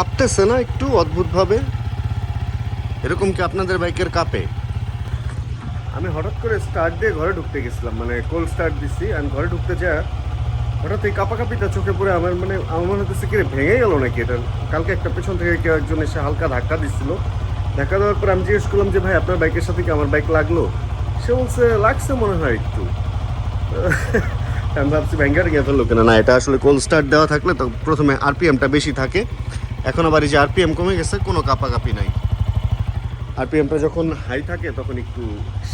কাঁপতেছে না একটু অদ্ভুতভাবে? এরকম কি আপনাদের বাইকের কাঁপে? আমি হঠাৎ করে স্টার্ট দিয়ে ঘরে ঢুকতে গেছিলাম মানে কোল স্টার্ট দিছি আমি ঘরে ঢুকতে যা হঠাৎ এই কাপাকাপিটা চোখে পড়ে আমার মানে আমার মনে হচ্ছে কি ভেঙে গেল নাকি এটা? কালকে একটা পেছন থেকে কেউ একজন এসে হালকা ধাক্কা দিচ্ছিল ধাক্কা দেওয়ার পর আমি জিজ্ঞেস করলাম যে ভাই আপনার বাইকের সাথে কি আমার বাইক লাগল? সে বলছে লাগছে মনে হয় একটু। আমি ভাবছি ব্যাঙ্গার গিয়ে ফেলল কেন না এটা আসলে কোল স্টার্ট দেওয়া থাকলে তো প্রথমে আরপিএমটা বেশি থাকে। এখন আবার এই যে আরপিএম কমে গেছে, কোনো কাপাকাপি নাই। আরপিএমটা যখন হাই থাকে, তখন একটু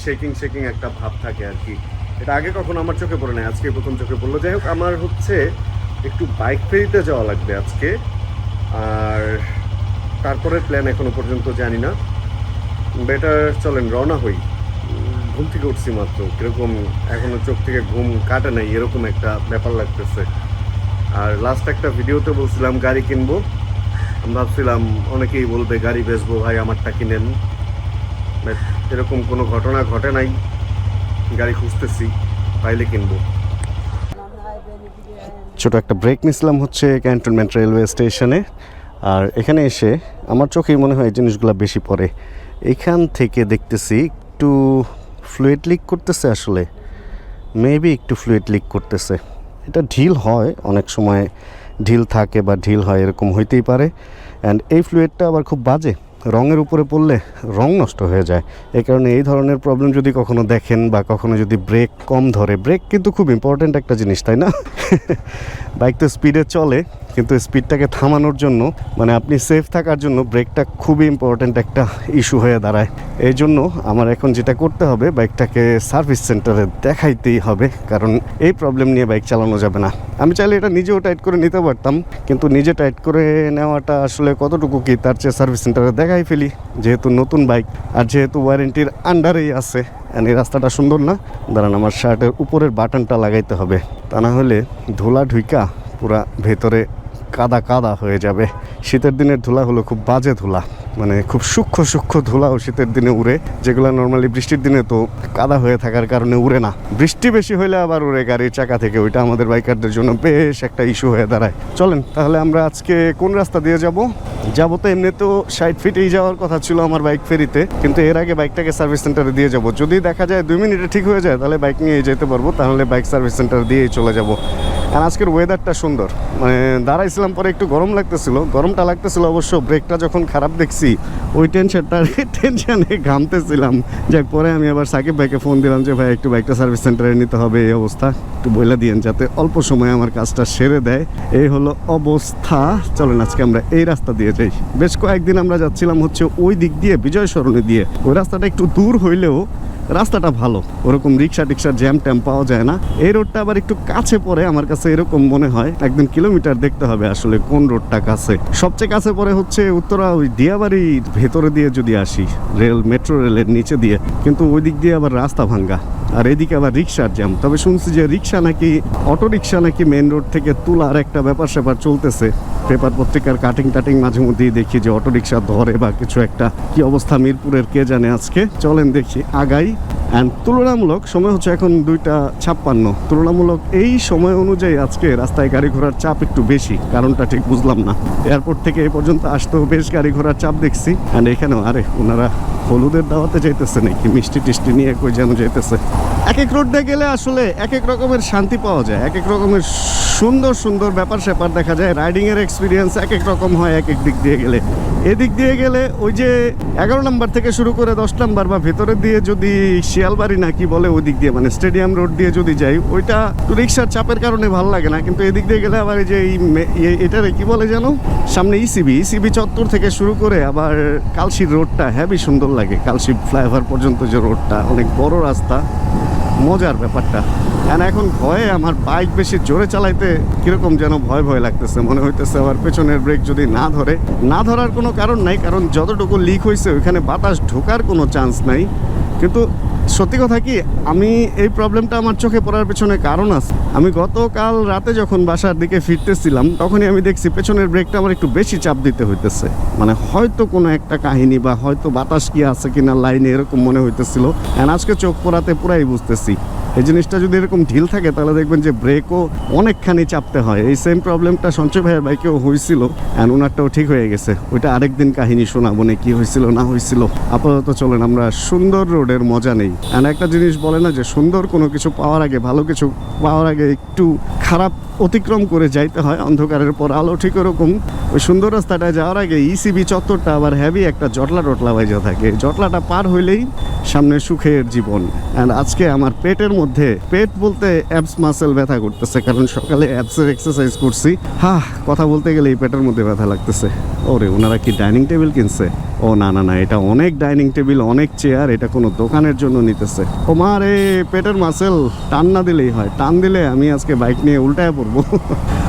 শেকিং শেকিং একটা ভাব থাকে আর কি। এটা আগে কখনো আমার চোখে পড়ে নাই, আজকে প্রথম চোখে পড়ল। যাই হোক, আমার হচ্ছে একটু বাইক ফেরিতে যাওয়া লাগবে আজকে। আর তারপরে প্ল্যান এখনও পর্যন্ত জানি না। বেটার চলেন, রওনা হই। ঘুম থেকে উঠছি মাত্র। কীরকম এখনও চোখ থেকে ঘুম কাটে নাই, এরকম একটা ব্যাপার লাগতেছে। আর লাস্ট একটা ভিডিওতে বলছিলাম, গাড়ি কিনবো। ভাবছিলাম অনেকেই বলবে গাড়ি বেচবো, ভাই আমারটা কিনেন। But এরকম কোনো ঘটনা ঘটে নাই। গাড়ি খুঁজতেছি, পাইলে কিনবো। ছোট একটা ব্রেক নিছিলাম হচ্ছে ক্যান্টনমেন্ট রেলওয়ে স্টেশনে আর এখানে এসে আমার চোখেই মনে হয় জিনিসগুলো বেশি পড়ে। এখান থেকে দেখতেছি একটু ফ্লুইড লিক করতেছে আসলে। মেবি একটু ফ্লুইড লিক করতেছে। এটা ঢিল হয় অনেক সময়। ঢিল থাকে বা ঢিল হয়, এরকম হইতেই পারে। অ্যান্ড এই ফ্লুয়েডটা আবার খুব বাজে। রঙের উপরে পড়লে রং নষ্ট হয়ে যায়। এই কারণে এই ধরনের প্রবলেম যদি কখনো দেখেন বা কখনো যদি ব্রেক কম ধরে ব্রেক কিন্তু খুব ইম্পর্ট্যান্ট একটা জিনিস, তাই না? বাইক তো স্পিডে চলে। কিন্তু স্পিডটাকে থামানোর জন্য মানে আপনি সেফ থাকার জন্য ব্রেকটা খুবই ইম্পর্ট্যান্ট একটা ইস্যু হয়ে দাঁড়ায়। এই জন্য আমার এখন যেটা করতে হবে বাইকটাকে সার্ভিস সেন্টারে দেখাইতেই হবে, কারণ এই প্রবলেম নিয়ে বাইক চালানো যাবে না। আমি চাইলে এটা নিজেও টাইট করে নিতে পারতাম, কিন্তু নিজে টাইট করে নেওয়াটা আসলে কতটুকু কি, তার চেয়ে সার্ভিস সেন্টারে দেখাই ফেলি। যেহেতু নতুন বাইক আর যেহেতু ওয়ারেন্টির আন্ডারেই আছে এই রাস্তাটা সুন্দর না, দাঁড়ান আমার শার্টের উপরের বাটনটা লাগাইতে হবে। তা না হলে ধুলা ঢুইকা পুরা ভেতরে কাদা কাদা হয়ে যাবে। শীতের দিনের ধুলা হলো খুব বাজে ধুলা। মানে খুব সূক্ষ্ম সূক্ষ্ম ধুলাও শীতের দিনে উড়ে, যেগুলো নর্মালি বৃষ্টির দিনে তো কাদা হয়ে থাকার কারণে উড়ে না। বৃষ্টি বেশি হলে আবার উড়ে গাড়ির চাকা থেকে, ওইটা আমাদের বাইকারদের জন্য বেশ একটা ইস্যু হয়ে দাঁড়ায়। চলেন, তাহলে আমরা আজকে কোন রাস্তা দিয়ে যাব? যাব তো এমনি তো ষাট ফিটেই যাওয়ার কথা ছিল আমার বাইক ফেরিতে, কিন্তু এর আগে বাইকটাকে সার্ভিস সেন্টারে দিয়ে যাব। যদি দেখা যায় দুই মিনিটে ঠিক হয়ে যায়, তাহলে বাইক নিয়ে যেতে পারব, তাহলে বাইক সার্ভিস সেন্টার দিয়েই চলে যাব। আর আজকের ওয়েদারটা সুন্দর। মানে দাঁড়াইছিলাম পরে একটু গরম লাগতেছিল, গরমটা লাগতেছিল অবশ্য, ব্রেকটা যখন খারাপ দেখছি ওই টেনশনটা টেনশনে ঘামতেছিলাম। যাক, পরে আমি আবার সাকিব ভাইকে ফোন দিলাম যে, ভাই, একটু বাইকটা সার্ভিস সেন্টারে নিতে হবে, এই অবস্থা। একটু বইলা দিয়েন যাতে অল্প সময়ে আমার কাজটা সেরে দেয়। এই হলো অবস্থা। চলেন, আজকে আমরা এই রাস্তা দিয়ে যাই। বেশ কয়েকদিন আমরা যাচ্ছিলাম হচ্ছে ওই দিক দিয়ে বিজয় সরণি দিয়ে। ওই রাস্তাটা একটু দূর হইলেও রাস্তাটা ভালো। ওরকম রিক্সা টিক্সা জ্যাম ট্যাম পাওয়া যায় না। এই রোডটা আবার একটু কাছে পড়ে, আমার কাছে এরকম মনে হয়। একদিন কিলোমিটার দেখতে হবে আসলে কোন রোডটা কাছে। সবচেয়ে কাছে পড়ে হচ্ছে উত্তরা ওই দিয়াবাড়ির ভেতরে দিয়ে যদি আসি, রেল, মেট্রো রেলের নিচে দিয়ে। কিন্তু ওই দিক দিয়ে আবার রাস্তা ভাঙ্গা। আর এদিকে আবার রিক্সার জ্যাম। তবে শুনছি যে রিক্সা নাকি অটো রিক্সা নাকি মেন রোড থেকে তোলার একটা ব্যাপার স্যাপার চলতেছে। পেপার পত্রিকার কাটিং টাটিং মাঝে মধ্যেই দেখি যে অটো রিক্সা ধরে বা কিছু একটা। কি অবস্থা মিরপুরের কে জানে আজকে? চলেন দেখি। আগাই অ্যান্ড তুলনামূলক সময় হচ্ছে এখন দুইটা ছাপ্পান্ন। তুলনামূলক এই সময় অনুযায়ী আজকে রাস্তায় গাড়ি ঘোড়ার চাপ একটু বেশি, কারণটা ঠিক বুঝলাম না। এয়ারপোর্ট থেকে এ পর্যন্ত আসতেও বেশ গাড়ি ঘোড়ার চাপ দেখছি। অ্যান্ড এখানেও, আরে, ওনারা হলুদের দাওয়াতে যাইতেছে নাকি? মিষ্টি টিষ্টি নিয়ে কই যেন যাইতেছে। এক এক রোড গেলে আসলে এক এক রকমের শান্তি পাওয়া যায়, এক এক রকমের সুন্দর সুন্দর ব্যাপার স্যাপার দেখা যায়। রাইডিংয়ের এক্সপিরিয়েন্স এক এক রকম হয় এক এক দিক দিয়ে গেলে। এদিক দিয়ে গেলে ওই যে এগারো নাম্বার থেকে শুরু করে দশ নাম্বার বা ভেতরের দিয়ে যদি শিয়ালবাড়ি নাকি বলে ওই দিক দিয়ে মানে স্টেডিয়াম রোড দিয়ে যদি যাই, ওইটা একটু রিক্সার চাপের কারণে ভালো লাগে না। কিন্তু এদিক দিয়ে গেলে আবার এই যে এই এটারে কি বলে জানো সামনে E ইসিবি ইসিবি চত্বর থেকে শুরু করে আবার কালশির রোডটা হেভি সুন্দর লাগে। কালশি ফ্লাইওভার পর্যন্ত যে রোডটা, অনেক বড় রাস্তা। মজার ব্যাপারটা। আর এখন ভয়ে আমার বাইক বেশি জোরে চালাইতে কীরকম যেন ভয় ভয় লাগতেছে? মনে হইতেছে আমার পেছনের ব্রেক যদি না ধরে, না ধরার কোনো কারণ নাই, কারণ যতটুকু লিক হয়েছে ওইখানে বাতাস ঢোকার কোনো চান্স নাই। কিন্তু সত্যি কথা কি, আমি এই প্রবলেমটা আমার চোখে পড়ার পেছনে কারণ আছে। আমি গতকাল রাতে যখন বাসার দিকে ফিরতেছিলাম, তখনই আমি দেখছি পেছনের ব্রেকটা আমার একটু বেশি চাপ দিতে হইতেছে। মানে হয়তো কোনো একটা কাহিনী বা হয়তো বাতাস কি আছে কিনা লাইনে এরকম মনে হইতেছিল। And আজকে চোখ পড়াতে পুরাই বুঝতেছি। এই জিনিসটা যদি এরকম ঢিল থাকে, তাহলে দেখবেন যে ব্রেকও অনেকখানি চাপতে হয়। এই সেম প্রবলেমটা সঞ্চয় ভাইয়ের বাইকেও হয়েছিল অ্যান্ড ওনারটাও ঠিক হয়ে গেছে। ওইটা আরেকদিন কাহিনী শোনাবো না, কি হয়েছিল না হয়েছিল আপাতত চলেন, আমরা সুন্দর রোডের মজা নেই। অ্যান্ড একটা জিনিস বলে না যে, সুন্দর কোনো কিছু পাওয়ার আগে, ভালো কিছু পাওয়ার আগে একটু খারাপ অতিক্রম করে যাইতে হয়। অন্ধকারের পর আলো ঠিক ওরকম। ওই সুন্দর রাস্তাটায় যাওয়ার আগে ইসিবি চত্বরটা আবার হেভি একটা জটলা টটলা বাইজা থাকে। জটলাটা পার হইলেই সামনে সুখের জীবন। অ্যান্ড আজকে আমার পেটের মধ্যে, পেট বলতে অ্যাপস মাসেল ব্যথা করতেছে, কারণ সকালে অ্যাপসের এক্সারসাইজ করছি। হা কথা বলতে গেলে এই পেটের মধ্যে ব্যথা লাগতেছে। ওরে, ওনারা কি ডাইনিং টেবিল কিনছে? ও, না না না, এটা অনেক ডাইনিং টেবিল অনেক চেয়ার এটা কোনো দোকানের জন্য নিতেছে। ও মা রে, পেটের মাসেল টান না দিলেই হয়। টান দিলে আমি আজকে বাইক নিয়ে উল্টায়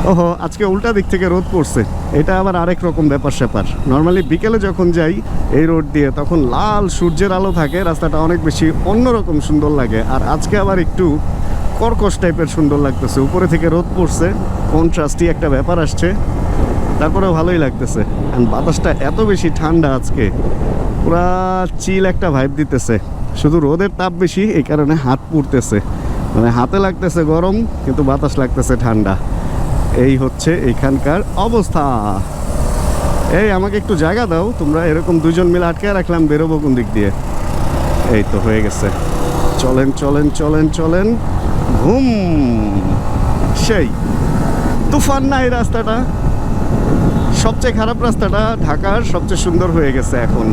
ওহো, আজকে উল্টা দিক থেকে রোদ পড়ছে। এটা আবার আরেক রকম ব্যাপার স্যাপার। নর্মালি বিকেলে যখন যাই এই রোড দিয়ে, তখন লাল সূর্যের আলো থাকে, রাস্তাটা অনেক বেশি অন্যরকম সুন্দর লাগে। আর আজকে আবার একটু কর্কশ টাইপের সুন্দর লাগতেছে। উপরে থেকে রোদ পড়ছে কন্ট্রাস্টই একটা ব্যাপার আসছে। তারপরেও ভালোই লাগতেছে। বাতাসটা এত বেশি ঠান্ডা আজকে, পুরা চিল একটা ভাইব দিতেছে। শুধু রোদের তাপ বেশি, এই কারণে হাত পুড়তেছে। মানে হাতে লাগতেছে গরম, কিন্তু বাতাস লাগতেছে ঠান্ডা। এই হচ্ছে এখানকার অবস্থা। এই, আমাকে একটু জায়গা দাও, তোমরা এরকম দুজন মিলে আটকে রাখলাম, বেরোবো কোন দিক দিয়ে? এই তো হয়ে গেছে। চলেন চলেন চলেন চলেন। ঘুম! সেই, তুফান না এই রাস্তাটা। সবচেয়ে খারাপ রাস্তাটা ঢাকার সবচেয়ে সুন্দর হয়ে গেছে এখন।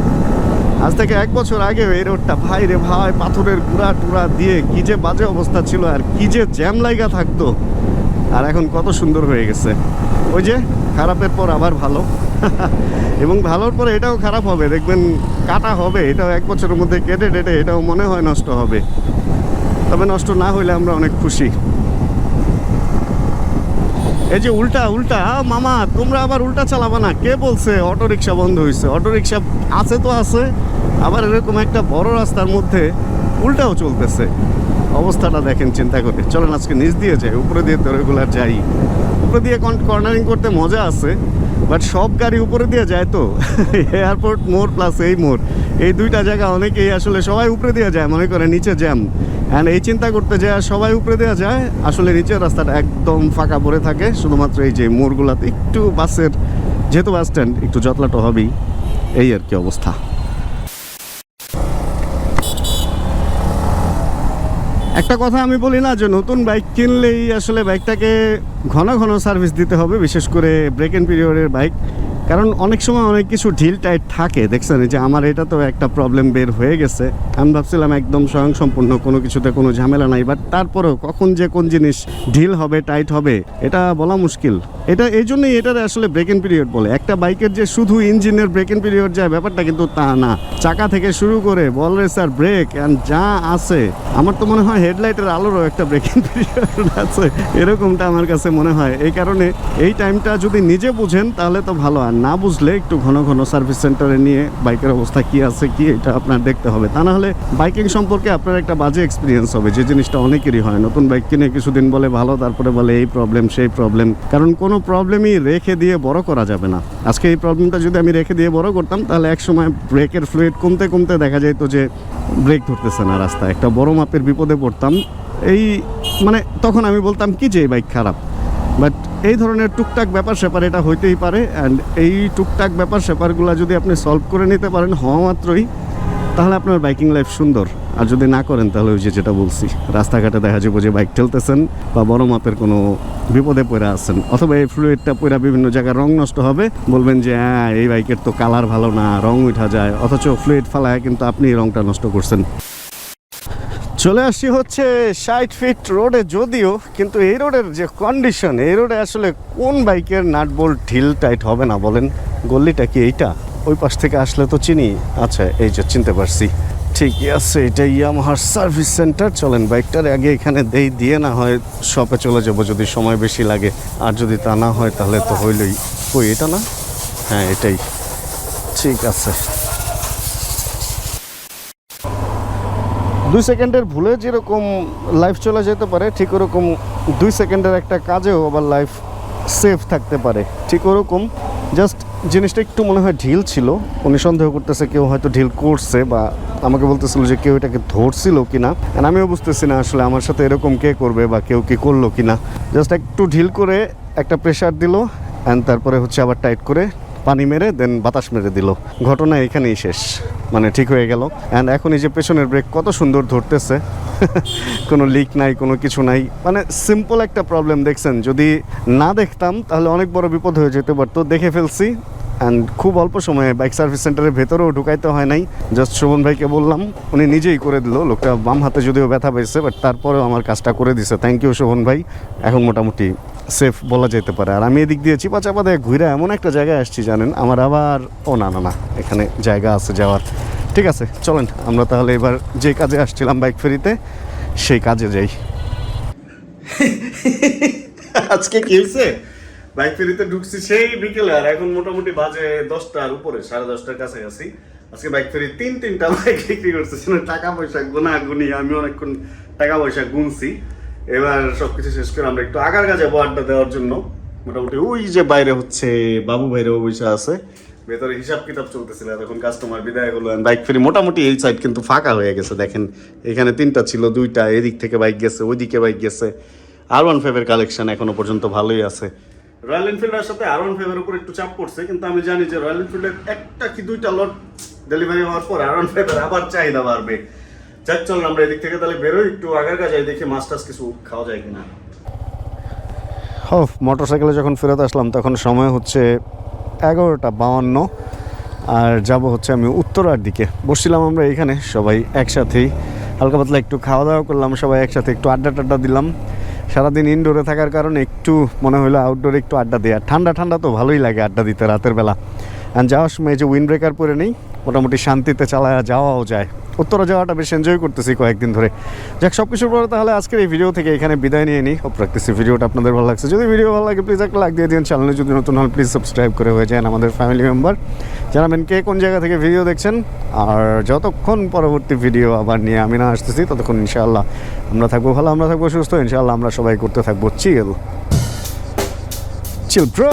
আজ থেকে এক বছর আগে এই রোডটা। ভাই রে ভাই, পাথরের গুড়া টুড়া দিয়ে কি যে বাজে অবস্থা ছিল আর কি যে জ্যাম লাইগা থাকতো। আর এখন কত সুন্দর হয়ে গেছে। ওই যে, খারাপের পর আবার ভালো। এবং ভালোর পরে এটাও খারাপ হবে। দেখবেন কাটা হবে, এটাও এক বছরের মধ্যে কেটে টেটে, এটাও মনে হয় নষ্ট হবে। তবে নষ্ট না হইলে আমরা অনেক খুশি। এই যে উল্টা উল্টা মামা, তোমরা আবার উল্টা চালাবা না। কে বলছে? অটো রিক্সা বন্ধ হয়েছে অটো রিক্সা আছে তো আছে। আবার এরকম একটা বড় রাস্তার মধ্যে উল্টাও চলতেছে। অবস্থাটা দেখেন চিন্তা করে। চলেন আজকে নিচ দিয়ে যাই, উপরে দিয়ে তো রেগুলার যাই। উপরে দিয়ে কর্নারিং করতে মজা আছে বাট সব গাড়ি উপরে দিয়ে যায় তো। এয়ারপোর্ট মোড় প্লাস এই মোড়। এই দুইটা জায়গা অনেকেই আসলে সবাই উপরে দিয়ে যায়, মনে করে নিচে জ্যাম অ্যান্ড এই চিন্তা করতে যায়, সবাই উপরে দেওয়া যায়, আসলে নিচের রাস্তাটা একদম ফাঁকা পড়ে থাকে। শুধুমাত্র এই যে মোড়গুলাতে একটু বাসের, যেহেতু বাস স্ট্যান্ড একটু জটলাটো হবেই। এই আর কি অবস্থা। একটা কথা আমি বলি না যে নতুন বাইক কিনলেই আসলে বাইকটাকে ঘন ঘন সার্ভিস দিতে হবে, বিশেষ করে ব্রেক এন্ড পিরিয়ডের বাইক। কারণ অনেক সময় অনেক কিছু ঢিল টাইট থাকে, দেখছেন? যে আমার এটা তো একটা প্রবলেম বের হয়ে গেছে। আমি ভাবছিলাম একদম স্বয়ংসম্পূর্ণ কোনো কিছুতে কোনো ঝামেলা নাই বাট তারপরেও কখন যে কোন জিনিস ঢিল হবে, টাইট হবে, এটা বলা মুশকিল। এটা, এই জন্যই এটার আসলে ব্রেক এন্ড পিরিয়ড বলে। একটা বাইকের যে শুধু ইঞ্জিনের ব্রেক এন্ড পিরিয়ড যায়, ব্যাপারটা কিন্তু তা না। চাকা থেকে শুরু করে বল রেসার ব্রেক অ্যান্ড যা আছে, আমার তো মনে হয় হেডলাইটের আলোরও একটা ব্রেকিং পিরিয়ড আছে। এরকমটা আমার কাছে মনে হয়। এই কারণে এই টাইমটা যদি নিজে বুঝেন, তাহলে তো ভালো। আর না বুঝলে একটু ঘন ঘন সার্ভিস সেন্টারে নিয়ে বাইকের অবস্থা কি আছে, কি এটা আপনার দেখতে হবে। তা না হলে বাইকিং সম্পর্কে আপনার একটা বাজে এক্সপিরিয়েন্স হবে, যে জিনিসটা অনেকেরই হয়। নতুন বাইক কিনে কিছুদিন বলে ভালো, তারপরে বলে এই প্রবলেম সেই প্রবলেম কারণ কোনো প্রবলেমই রেখে দিয়ে বড় করা যাবে না। আজকে এই প্রবলেমটা যদি আমি রেখে দিয়ে বড় করতাম, তাহলে এক সময় ব্রেকের ফ্লুইড কমতে কমতে দেখা যেত যে ব্রেক ধরতেছে না রাস্তায়। একটা বড় মাপের বিপদে পড়তাম। এই মানে তখন আমি বলতাম, কি যে এই বাইক খারাপ? বাট এই ধরনের টুকটাক ব্যাপার স্যাপার এটা হইতেই পারে অ্যান্ড এই টুকটাক ব্যাপার স্যাপারগুলো যদি আপনি সলভ করে নিতে পারেন হওয়া মাত্রই, তাহলে আপনার বাইকিং লাইফ সুন্দর। আর যদি না করেন, তাহলে ওই যে যেটা বলছি, রাস্তাঘাটে দেখা যাব যে বাইক ঠেলতেছেন বা বড় মাপের কোনো বিপদে পড়ে আছেন, অথবা এই ফ্লুইডটা পড়া বিভিন্ন জায়গায় রং নষ্ট হবে, বলবেন যে হ্যাঁ এই বাইকের তো কালার ভালো না, রং উঠা যায়। অথচ ফ্লুইড ফালায় কিন্তু আপনি রংটা নষ্ট করছেন। চলে আসি হচ্ছে ষাট ফিট রোডে যদিও, কিন্তু এই রোডের যে কন্ডিশন এই রোডে আসলে কোন বাইকের নাট বোল্ট ঢিল টাইট হবে না বলেন? গল্লিটা কি এইটা? ওই পাশ থেকে আসলে তো চিনি। আচ্ছা এই যে চিনতে পারছি। ঠিকই আছে এটা ইয়ামাহার সার্ভিস সেন্টার চলেন বাইকটার আগে এখানে দেই, দিয়ে না হয় শপে চলে যাব যদি সময় বেশি লাগে। আর যদি তা না হয় তাহলে তো হইলই। কই, এটা না? হ্যাঁ এটাই। ঠিক আছে। দুই সেকেন্ডের ভুলে যেরকম লাইফ চলে যেতে পারে, ঠিক ওরকম দুই সেকেন্ডের একটা কাজেও আবার লাইফ সেফ থাকতে পারে। ঠিক ওরকম জাস্ট জিনিসটা একটু মনে হয় ঢিল ছিল। উনি সন্দেহ করতেছে কেউ হয়তো ঢিল করছে বা আমাকে বলতেছিল যে কেউ এটাকে ধরছিল কিনা। And আমিও বুঝতেছি না আসলে আমার সাথে এরকম কে করবে বা কেউ কি করল কি না জাস্ট একটু ঢিল করে একটা প্রেশার দিল অ্যান্ড তারপরে হচ্ছে আবার টাইট করে পানি মেরে দেন বাতাস মেরে দিল। ঘটনা এখানেই শেষ। মানে ঠিক হয়ে গেল। অ্যান্ড এখন এই যে পেছনের ব্রেক কত সুন্দর ধরতেছে। কোনো লিক নাই, কোনো কিছু নাই। মানে সিম্পল একটা প্রবলেম দেখছেন? যদি না দেখতাম, তাহলে অনেক বড় বিপদ হয়ে যেতে পারতো। দেখে ফেলছি। অ্যান্ড খুব অল্প সময়ে বাইক সার্ভিস সেন্টারের ভেতরেও ঢুকাইতে হয় নাই। জাস্ট শোভন ভাইকে বললাম, উনি নিজেই করে দিল, লোকটা বাম হাতে যদিও ব্যথা পেয়েছে বাট তারপরেও আমার কাজটা করে দিছে। থ্যাংক ইউ শোভন ভাই। এখন মোটামুটি সেফ বলা যেতে পারে। আর আমি এদিক দিয়ে চিপা চাপা দিয়ে ঘুরে এমন একটা জায়গায় আসছি, জানেন, আমার আবার, ও না না না, এখানে জায়গা আছে যাওয়ার। ঠিক আছে, চলেন, আমরা তাহলে এবার যে কাজে আসছিলাম বাইক ফেরিতে, সেই কাজে যাই। আজকে কি হয়েছে? বাইক ফেরিতে ঢুকছি সেই বিকেলে, আর এখন মোটামুটি বাজে দশটার উপরে, সাড়ে দশটার কাছাকাছি। আজকে বাইক ফেরি তিন তিনটা বাইক বিক্রি করছে টাকা পয়সা গুনা গুনি আমি অনেকক্ষণ টাকা পয়সা গুনছি। এবার সবকিছু শেষ করে আমরা একটু আগার কাজে আড্ডা দেওয়ার জন্য। মোটামুটি ওই যে বাইরে হচ্ছে, বাবু ভাইরাও বসে আছে। ভেতরে হিসাব কিতাব চলতেছিল এখন কাস্টমার বিদায় হলো বাইক ফেরি মোটামুটি এই সাইড কিন্তু ফাঁকা হয়ে গেছে, দেখেন। এখানে তিনটা ছিল, দুইটা, এদিক থেকে বাইক গেছে, ওইদিকে বাইক গেছে। আর ওয়ান ফাইভের কালেকশন এখনও পর্যন্ত ভালোই আছে। রয়্যাল এনফিল্ডের সাথে আর ওয়ান ফাইভের উপর একটু চাপ পড়ছে, কিন্তু আমি জানি যে রয়্যাল এনফিল্ডের একটা কি দুইটা লট ডেলিভারি হওয়ার পর আর ওয়ান ফাইভের আবার চাহিদা বাড়বে। যাক, চল আমরা এদিক থেকে তাহলে বেরোই, একটু আগার কাছে দেখি মাছ টাছ কিছু খাওয়া যায় কিনা। ও মোটর সাইকেলে যখন ফেরত আসলাম, তখন সময় হচ্ছে এগারোটা বাউান্ন। আর যাব হচ্ছে আমি উত্তরার দিকে। বসছিলাম আমরা এখানে, সবাই একসাথেই। হালকা পাতলা একটু খাওয়া দাওয়া করলাম, সবাই একসাথে একটু আড্ডা টাড্ডা দিলাম। সারাদিন ইনডোরে থাকার কারণে একটু মনে হলো আউটডোরে একটু আড্ডা দেওয়া ঠান্ডা ঠান্ডা তো ভালোই লাগে আড্ডা দিতে রাতের বেলা। আর যাওয়ার সময় যে উইন্ড ব্রেকার পরে নেই, মোটামুটি শান্তিতে চালায়া যাওয়াও যায়। উত্তরা যাওয়াটা বেশ এনজয় করতেছি কয়েকদিন ধরে। যাক সব কিছুর পরে তাহলে আজকের এই ভিডিও থেকে এখানে বিদায় নিয়ে নিই। হোপ রাখতেছি ভিডিওটা আপনাদের ভালো লাগছে। যদি ভিডিও ভালো লাগে প্লিজ একটা লাইক দিয়ে দিন। চ্যানেলে যদি নতুন হন প্লিজ সাবস্ক্রাইব করে হয়ে যান আমাদের ফ্যামিলি মেম্বার জানাবেন কে কোন জায়গা থেকে ভিডিও দেখছেন। আর যতক্ষণ পরবর্তী ভিডিও আবার নিয়ে আমি না আসতেছি, ততক্ষণ ইনশাআল্লাহ আমরা থাকব ভালো, আমরা থাকব সুস্থ। ইনশাআল্লাহ আমরা সবাই করতে থাকব chill chill bro